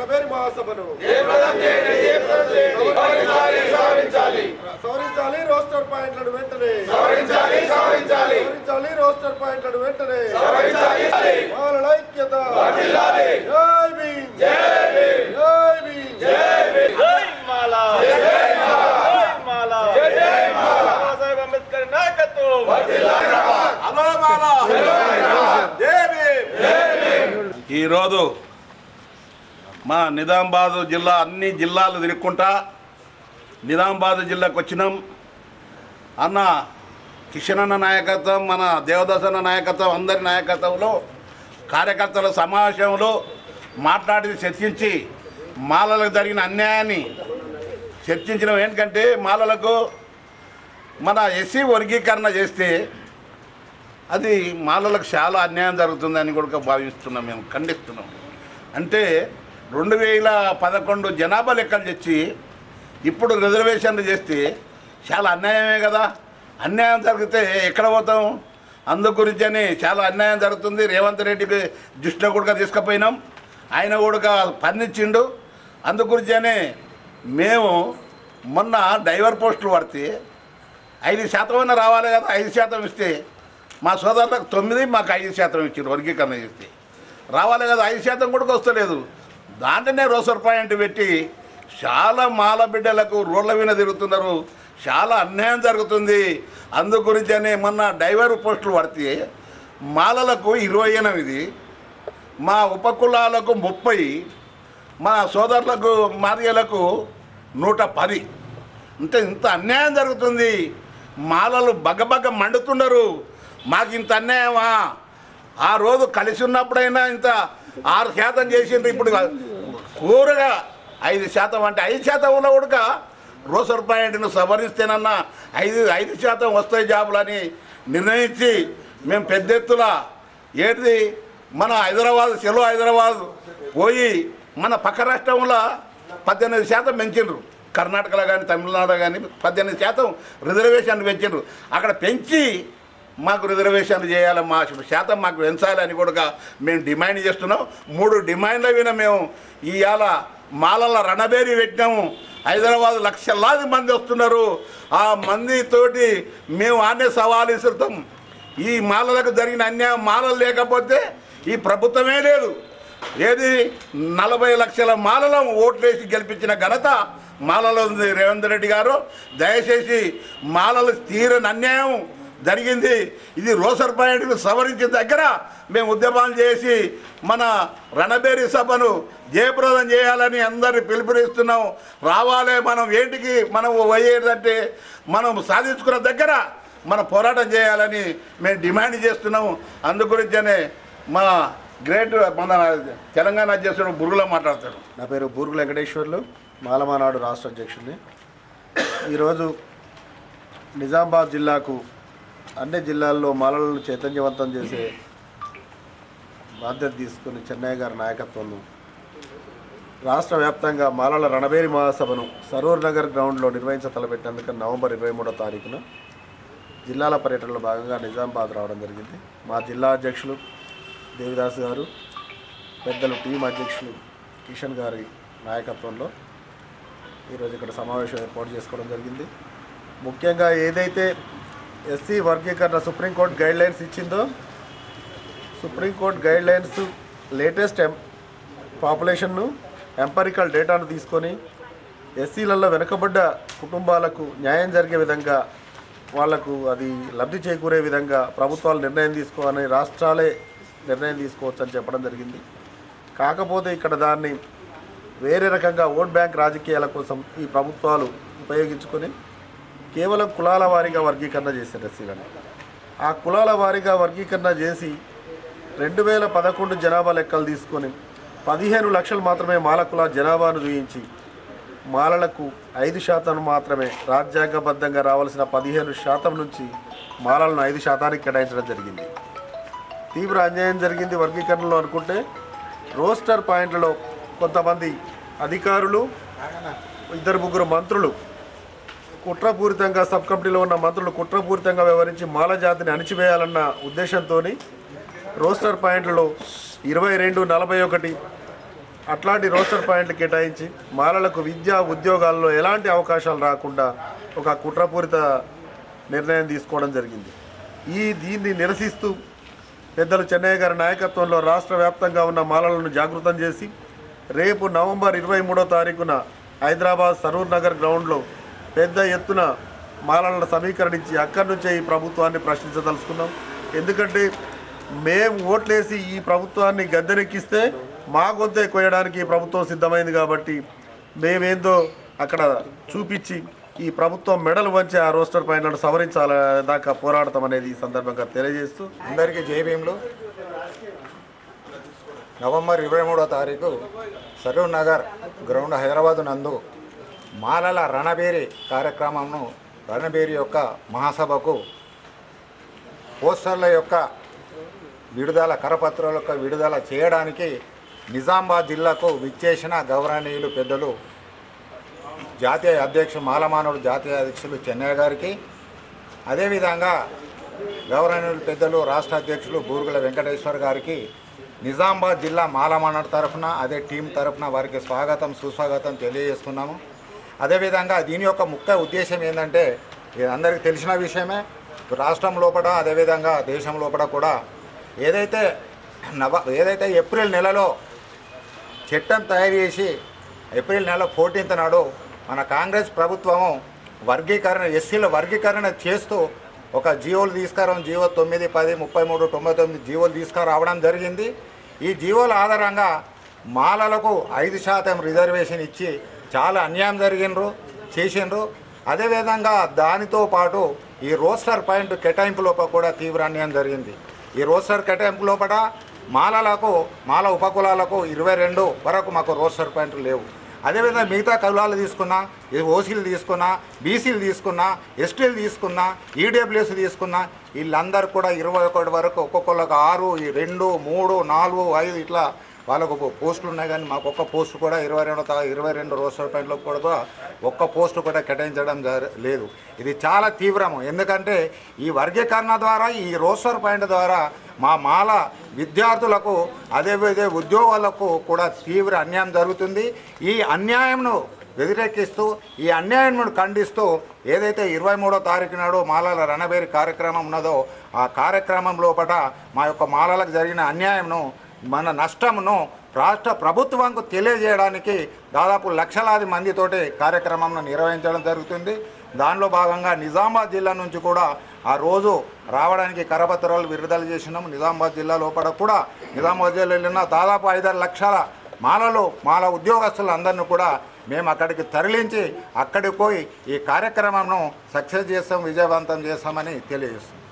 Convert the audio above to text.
మాలల మహాసభను. సవరించాలి రోస్టర్ పాయింట్లను వెంటనే. సవరించాలి రోస్టర్ పాయింట్లను వెంటనే. మాలల ఐక్యత. జై భీమ్. జై భీమ్. జై మాలా జై మాలా జై మాలా బాబాసాహెబ్ అంబేద్కర్ నాయకత్వం హలో మాలా జై భీమ్ ఈరోజు మా నిజామాబాద్ జిల్లా అన్ని జిల్లాలు తిరుక్కుంటా నిజామాబాద్ జిల్లాకు వచ్చినాం. అన్న కిషన్ నాయకత్వం మన దేవదాసన్న నాయకత్వం అందరి నాయకత్వంలో కార్యకర్తల సమావేశంలో మాట్లాడి చర్చించి మాలలకు జరిగిన అన్యాయాన్ని చర్చించడం ఏంటంటే మాలలకు మన ఎస్సీ వర్గీకరణ చేస్తే అది మాలలకు చాలా అన్యాయం జరుగుతుందని కూడా భావిస్తున్నాం మేము ఖండిస్తున్నాం. అంటే రెండు వేల పదకొండు జనాభా లెక్కలు తెచ్చి ఇప్పుడు రిజర్వేషన్లు చేస్తే చాలా అన్యాయమే కదా. అన్యాయం జరిగితే ఎక్కడ పోతాం? అందు గురించి అని చాలా అన్యాయం జరుగుతుంది. రేవంత్ రెడ్డికి దృష్టిలో కూడా తీసుకుపోయినాం. ఆయన కూడా పన్నిచ్చిండు అందు గురించి అని మేము మొన్న డైవర్ పోస్టులు పడితే ఐదు శాతం రావాలి కదా ఐదు శాతం ఇస్తే మా సోదరులకు తొమ్మిది మాకు ఐదు శాతం ఇచ్చిండు వర్గీకరణ చేస్తే. రావాలి కదా ఐదు శాతం కూడా వస్తలేదు. దాంట్లోనే రోసర్ పాయింట్ పెట్టి చాలా మాల బిడ్డలకు రోడ్ల మీద తిరుగుతున్నారు. చాలా అన్యాయం జరుగుతుంది. అందు గురించనే మొన్న డైవర్ పోస్టులు పడితే మాలలకు ఇరవై ఎనిమిది మా ఉపకులాలకు ముప్పై మా సోదరులకు మార్యలకు నూట పది. అంటే ఇంత అన్యాయం జరుగుతుంది. మాలలు బగబగ మండుతున్నారు. మాకు ఇంత అన్యాయమా? ఆ రోజు కలిసి ఉన్నప్పుడైనా ఇంత ఆరు శాతం చేసిండ్రు. ఇప్పుడు కూరగా ఐదు శాతం అంటే ఐదు శాతం ఉన్న ఉడక రోసర్ పాయింట్ను సవరిస్తేనన్నా ఐదు ఐదు శాతం వస్తాయి జాబులని నిర్ణయించి మేము పెద్ద ఎత్తున ఏంటిది? మన హైదరాబాద్ సెలవు హైదరాబాద్ పోయి మన పక్క రాష్ట్రంలో పద్దెనిమిది శాతం పెంచిండ్రు కర్ణాటకలో కానీ తమిళనాడు కానీ పద్దెనిమిది శాతం రిజర్వేషన్ పెంచిండ్రు అక్కడ పెంచి మాకు రిజర్వేషన్లు చేయాలి మా శాతం మాకు పెంచాలని కూడా మేము డిమాండ్ చేస్తున్నాం. మూడు డిమాండ్ల విన మేము ఇవాళ మాలల రణబేరి పెట్టినాము. హైదరాబాద్ లక్షలాది మంది వస్తున్నారు. ఆ మందితోటి మేము ఆనే సవాలు ఇస్తాం ఈ మాలలకు జరిగిన అన్యాయం మాలలు లేకపోతే ఈ ప్రభుత్వమే లేదు. ఏది నలభై లక్షల మాలలం ఓట్లేసి గెలిపించిన ఘనత మాలలో ఉంది రేవంత్ రెడ్డి గారు. దయచేసి మాలలు తీరని అన్యాయం. జరిగింది. ఇది రోసర్ పాయింట్ను సవరించిన దగ్గర మేము ఉద్యమాలు చేసి మన రణబేరి సభను జయప్రదం చేయాలని అందరిని పిలుపునిస్తున్నాం. రావాలే మనం ఏంటికి మనం పోయేదంటే మనం సాధించుకున్న దగ్గర మన పోరాటం చేయాలని మేము డిమాండ్ చేస్తున్నాము అందు గురించనే మా గ్రేట్ మన తెలంగాణ అధ్యక్షుడు బురుగులో మాట్లాడతాడు. నా పేరు బూర్గు వెంకటేశ్వర్లు మాలమానాడు రాష్ట్ర అధ్యక్షుడిని. ఈరోజు నిజామాబాద్ జిల్లాకు అన్ని జిల్లాల్లో మాలలను చైతన్యవంతం చేసే బాధ్యత తీసుకుని చెన్నై గారి నాయకత్వంలో రాష్ట్ర వ్యాప్తంగా మాలల రణబేరి మహాసభను సరూర్ నగర్ గ్రౌండ్లో నిర్వహించ తలపెట్టేందుకు నవంబర్ ఇరవై మూడో తారీఖున జిల్లాల పర్యటనలో భాగంగా నిజామాబాద్ రావడం జరిగింది. మా జిల్లా అధ్యక్షులు దేవిదాస్ గారు పెద్దలు టీం అధ్యక్షులు కిషన్ గారి నాయకత్వంలో ఈరోజు ఇక్కడ సమావేశం ఏర్పాటు చేసుకోవడం జరిగింది. ముఖ్యంగా ఏదైతే ఎస్సీ వర్గీకరణ సుప్రీంకోర్టు గైడ్ లైన్స్ ఇచ్చిందో? సుప్రీంకోర్టు గైడ్ లైన్స్ లేటెస్ట్ ఎం పాపులేషన్ను ఎంపరికల్ డేటాను తీసుకొని ఎస్సీలలో వెనుకబడ్డ కుటుంబాలకు న్యాయం జరిగే విధంగా వాళ్ళకు అది లబ్ధి చేకూరే విధంగా ప్రభుత్వాలు నిర్ణయం తీసుకోవాలని రాష్ట్రాలే నిర్ణయం తీసుకోవచ్చు అని చెప్పడం జరిగింది. కాకపోతే ఇక్కడ దాన్ని వేరే రకంగా ఓట్ బ్యాంక్ రాజకీయాల కోసం ఈ ప్రభుత్వాలు ఉపయోగించుకొని కేవలం కులాల వారీగా వర్గీకరణ చేశారు ఎస్సీలను ఆ కులాల వారీగా వర్గీకరణ చేసి రెండు వేల పదకొండు జనాభా లెక్కలు తీసుకొని పదిహేను లక్షలు మాత్రమే మాల కుల జనాభాను చూయించి మాలలకు ఐదు శాతం మాత్రమే రాజ్యాంగబద్ధంగా రావాల్సిన పదిహేను శాతం నుంచి మాలలను ఐదు శాతానికి కేటాయించడం జరిగింది. తీవ్ర అన్యాయం జరిగింది వర్గీకరణలో అనుకుంటే రోస్టర్ పాయింట్లలో కొంతమంది అధికారులు ఇద్దరు ముగ్గురు మంత్రులు కుట్రపూరితంగా సబ్ కమిటీలో ఉన్న మంత్రులు కుట్రపూరితంగా వ్యవహరించి మాల జాతిని అణిచివేయాలన్న ఉద్దేశంతో రోస్టర్ పాయింట్లలో ఇరవై రెండు నలభై ఒకటి అట్లాంటి రోస్టర్ పాయింట్లు కేటాయించి మాలలకు విద్యా ఉద్యోగాల్లో ఎలాంటి అవకాశాలు రాకుండా ఒక కుట్రపూరిత నిర్ణయం తీసుకోవడం జరిగింది. ఈ దీన్ని నిరసిస్తూ పెద్దలు చెన్నయ్య గారి నాయకత్వంలో రాష్ట్ర వ్యాప్తంగా ఉన్న మాలలను జాగృతం చేసి రేపు నవంబర్ ఇరవై మూడో తారీఖున హైదరాబాద్ సరూర్ నగర్ గ్రౌండ్లో పెద్ద ఎత్తున మాలలను సమీకరణించి అక్కడి నుంచే ఈ ప్రభుత్వాన్ని ప్రశ్నించదలుచుకున్నాం. ఎందుకంటే మేము ఓట్లేసి ఈ ప్రభుత్వాన్ని గద్దెనెక్కిస్తే మా గొంతే కొయ్యడానికి ప్రభుత్వం సిద్ధమైంది కాబట్టి మేమేందో అక్కడ చూపించి ఈ ప్రభుత్వం మెడలు వంచి ఆ రోస్టర్ పైన సవరించాల దాకా పోరాడతాం అనేది ఈ సందర్భంగా తెలియజేస్తూ అందరికీ జేబీఎంలో నవంబర్ ఇరవై మూడో తారీఖు సరూర్ నగర్ గ్రౌండ్ హైదరాబాద్ నందు మాలల రణబేరి కార్యక్రమంను రణబేరి యొక్క మహాసభకు పోస్టర్ల యొక్క విడుదల కరపత్రాల యొక్క విడుదల చేయడానికి నిజామాబాద్ జిల్లాకు విచ్చేసిన గౌరవనీయులు పెద్దలు జాతీయ అధ్యక్షుడు మాలమానవుడు జాతీయ అధ్యక్షులు చెన్నయ్య గారికి అదేవిధంగా గౌరవనీయులు పెద్దలు రాష్ట్ర అధ్యక్షులు బూరుగుల వెంకటేశ్వర్ గారికి నిజామాబాద్ జిల్లా మాలమానడు తరఫున అదే టీం తరఫున వారికి స్వాగతం సుస్వాగతం తెలియజేస్తున్నాము. అదేవిధంగా దీని యొక్క ముఖ్య ఉద్దేశం ఏంటంటే ఇది అందరికీ తెలిసిన విషయమే. రాష్ట్రం లోపల అదేవిధంగా దేశం లోపల కూడా ఏదైతే నవ ఏదైతే ఏప్రిల్ నెలలో చట్టం తయారు చేసి ఏప్రిల్ నెల ఫోర్టీన్త్ నాడు మన కాంగ్రెస్ ప్రభుత్వము వర్గీకరణ ఎస్సీల వర్గీకరణ చేస్తూ ఒక జీవోలు తీసుకురావడం జీవో తొమ్మిది పది ముప్పై మూడు తొంభై తొమ్మిది జీవోలు తీసుకురావడం జరిగింది. ఈ జీవోల ఆధారంగా మాలలకు ఐదు శాతం రిజర్వేషన్ ఇచ్చి చాలా అన్యాయం జరిగినరు చేసిండ్రు అదేవిధంగా దానితో పాటు ఈ రోస్టర్ పాయింట్ కేటాయింపు లోపల కూడా తీవ్ర అన్యాయం జరిగింది. ఈ రోస్టర్ కేటాయింపు లోపల మాలలకు మాల ఉపకులాలకు ఇరవై రెండు వరకు మాకు రోస్టర్ పాయింట్లు లేవు. అదేవిధంగా మిగతా కులాలు తీసుకున్నా ఈ ఓసీలు తీసుకున్నా బీసీలు తీసుకున్నా ఎస్టీలు తీసుకున్నా ఈడబ్ల్యూఎస్ తీసుకున్నా వీళ్ళందరూ కూడా ఇరవై ఒకటి వరకు ఒక్కొక్కళ్ళకు ఆరు ఈ రెండు మూడు నాలుగు ఐదు ఇట్లా వాళ్ళకు ఒక పోస్టులు ఉన్నాయి కానీ మాకు ఒక్క పోస్ట్ కూడా ఇరవై రెండు ఇరవై రెండు రోస్టర్ పాయింట్లకు కూడా ఒక్క పోస్ట్ కూడా కేటాయించడం లేదు. ఇది చాలా తీవ్రము. ఎందుకంటే ఈ వర్గీకరణ ద్వారా ఈ రోస్టర్ పాయింట్ ద్వారా మా మాల విద్యార్థులకు అదేవిధంగా ఉద్యోగాలకు కూడా తీవ్ర అన్యాయం జరుగుతుంది. ఈ అన్యాయంను వ్యతిరేకిస్తూ ఈ అన్యాయం ఖండిస్తూ ఏదైతే ఇరవై మూడో తారీఖు నాడు మాలల రణబేరి కార్యక్రమం ఉన్నదో ఆ కార్యక్రమం లోపల మా యొక్క మాలలకు జరిగిన అన్యాయంను మన నష్టమును రాష్ట్ర ప్రభుత్వంకు తెలియజేయడానికి దాదాపు లక్షలాది మందితోటి కార్యక్రమం నిర్వహించడం జరుగుతుంది. దానిలో భాగంగా నిజామాబాద్ జిల్లా నుంచి కూడా ఆ రోజు రావడానికి కరపత్రాలు విడుదల చేసినాము. నిజామాబాద్ జిల్లా లోపల కూడా నిజామాబాద్ జిల్లా వెళ్ళిన దాదాపు ఐదారు లక్షల మాలలు మాల ఉద్యోగస్తులందరినీ కూడా మేము అక్కడికి తరలించి అక్కడికి పోయి ఈ కార్యక్రమంను సక్సెస్ చేస్తాం విజయవంతం చేస్తామని తెలియజేస్తాం